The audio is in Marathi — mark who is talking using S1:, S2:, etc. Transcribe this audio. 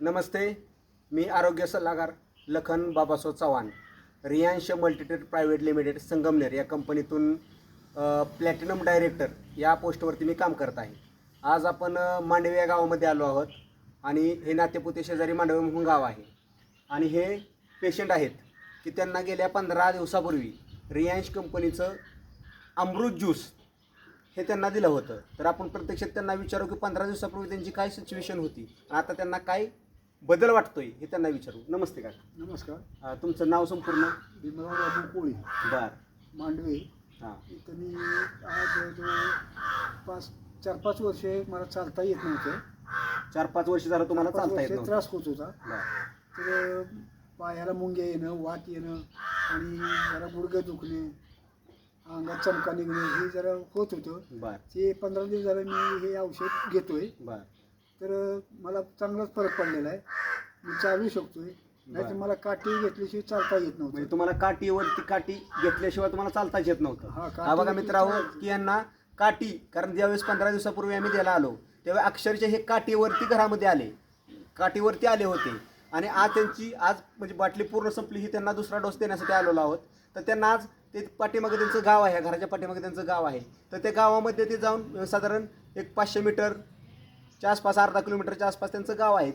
S1: नमस्ते मी आरोग्य सल्लागार Lakhan Babaso Chavan Riyansh multistate private limited Sangamner या कंपनीतून प्लॅटिनम डायरेक्टर या पोस्टवरती मी काम करत आहे. आज आपण मांडवे या गावामध्ये आलो आहोत आणि हे नातेपुते शेजारी मांडवे म्हणून गाव आहे. आणि हे पेशंट आहेत की त्यांना गेल्या पंधरा दिवसापूर्वी रियांश कंपनीचं अमृत ज्यूस हे त्यांना दिलं होतं. तर आपण प्रत्यक्षात त्यांना विचारू की पंधरा दिवसापूर्वी त्यांची काय सिच्युएशन होती? आता त्यांना काय बदल वाटतोय हे त्यांना विचारू. नमस्ते का
S2: नमस्कार.
S1: तुमचं नाव संपूर्ण?
S2: भीमराव राजू कोळी.
S1: बर.
S2: मांडवे.
S1: हां.
S2: मी आज पाच चार पाच वर्षे मला चालता येत नव्हतं.
S1: चार पाच वर्ष झालं तुम्हाला
S2: पाच
S1: चालता येत
S2: वर्षे
S1: नव्हतं.
S2: त्रास होत होता.
S1: बर.
S2: तर पायाला मुंग्या येणं वात येणं आणि जरा गुडघे दुखणे अंगात चमका निघणे हे जरा होत होतं.
S1: बर.
S2: ते पंधरा दिवस झालं मी हे औषध घेतोय.
S1: बर.
S2: तर मला चांगलाच फरक पडलेला आहे. मी चालू शकतोय. नाही तर. मला काठी घेतल्याशिवाय चालता येत
S1: म्हणजे
S2: नव्हतं
S1: तुम्हाला काठीवरती काठी घेतल्याशिवाय तुम्हाला चालताच येत नव्हतं.
S2: हा, काठी
S1: हा बघा मित्रांनो. की यांना काठी कारण ज्यावेळेस पंधरा दिवसापूर्वी आम्ही द्यायला आलो तेव्हा अक्षरशः हे काठीवरती घरामध्ये आले. काठीवरती आले होते. आणि आज त्यांची आज म्हणजे बाटली पूर्ण संपली ही त्यांना दुसरा डोस देण्यासाठी आलेलो आहोत. तर त्यांना आज ते पाठीमागे त्यांचं गाव आहे घराच्या पाठीमागे त्यांचं गाव आहे. तर त्या गावामध्ये ते जाऊन अं, साधारण एक पाचशे च्या आसपास अर्धा किलोमीटरच्या आसपास त्यांचं गाव आहे.